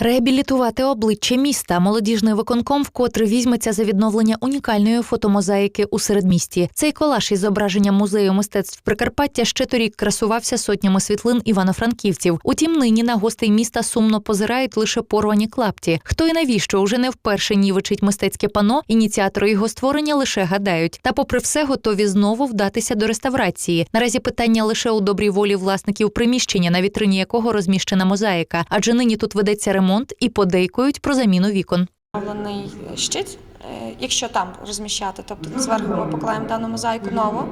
Реабілітувати обличчя міста молодіжний виконком вкотре візьметься за відновлення унікальної фотомозаїки у середмісті. Цей колаж із зображенням музею мистецтв Прикарпаття ще торік красувався сотнями світлин івано-франківців. Утім, нині на гостей міста сумно позирають лише порвані клапті. Хто і навіщо уже не вперше нівечить мистецьке пано, ініціатори його створення лише гадають. Та, попри все, готові знову вдатися до реставрації. Наразі питання лише у добрій волі власників приміщення, на вітрині якого розміщена мозаїка, адже нині тут ведеться ремонт і подейкують про заміну вікон. встановлений щит, е, якщо там розміщати, тобто зверху ми поклеїмо дану мозаїку нову.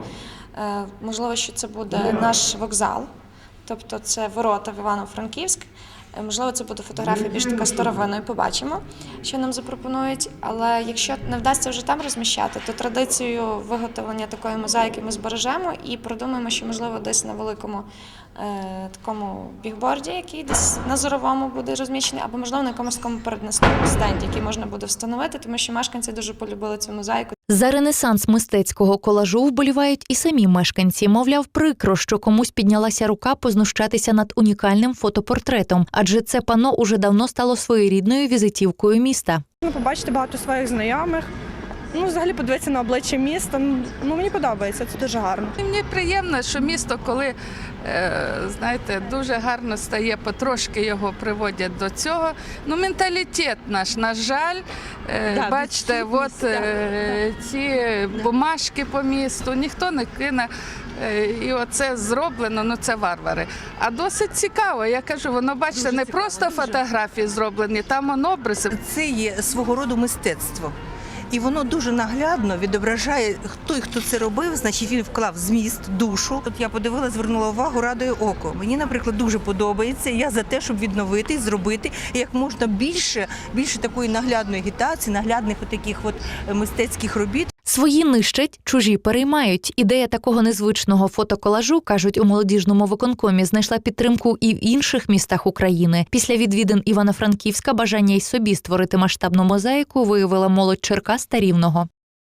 Е, Можливо, що це буде наш вокзал, тобто це ворота в Івано-Франківськ. Е, Можливо, це буде фотографія більш така старовинною, побачимо, що нам запропонують. Але якщо не вдасться вже там розміщати, то традицію виготовлення такої мозаїки ми збережемо і продумаємо, що можливо десь на великому е, такому бігборді, який десь на зоровому буде розміщений, або можливо на якомусь такому переднесному стенді, який можна буде встановити, тому що мешканці дуже полюбили цю мозаїку. За ренесанс мистецького колажу вболівають і самі мешканці. Мовляв, прикро, що комусь піднялася рука познущатися над унікальним фотопортретом, адже це пано уже давно стало своєрідною візитівкою міста. Ми побачити багато своїх знайомих. Ну, взагалі подивитися на обличчя міста. Ну, мені подобається, це дуже гарно. І Мені приємно, що місто, коли е, знаєте, дуже гарно стає, потрошки його приводять до цього. Ну, менталітет наш, на жаль, е, Да, бачите, от е, ці бумажки по місту, ніхто не кине. І оце зроблено, ну це варвари. А досить цікаво. Я кажу, воно бачите, не просто фотографії зроблені, там он. Це є свого роду мистецтво. І воно дуже наглядно відображає той, хто це робив, значить він вклав зміст, душу. От я подивилася, звернула увагу, радує око. Мені, наприклад, дуже подобається. Я за те, щоб відновити, зробити як можна більше, більше такої наглядної агітації, наглядних таких от мистецьких робіт. Свої нищать, чужі переймають. Ідея такого незвичного фотоколажу, кажуть у молодіжному виконкомі, знайшла підтримку і в інших містах України. Після відвідин Івано-Франківська бажання й собі створити масштабну мозаїку виявила молодь Черкас та Рівного.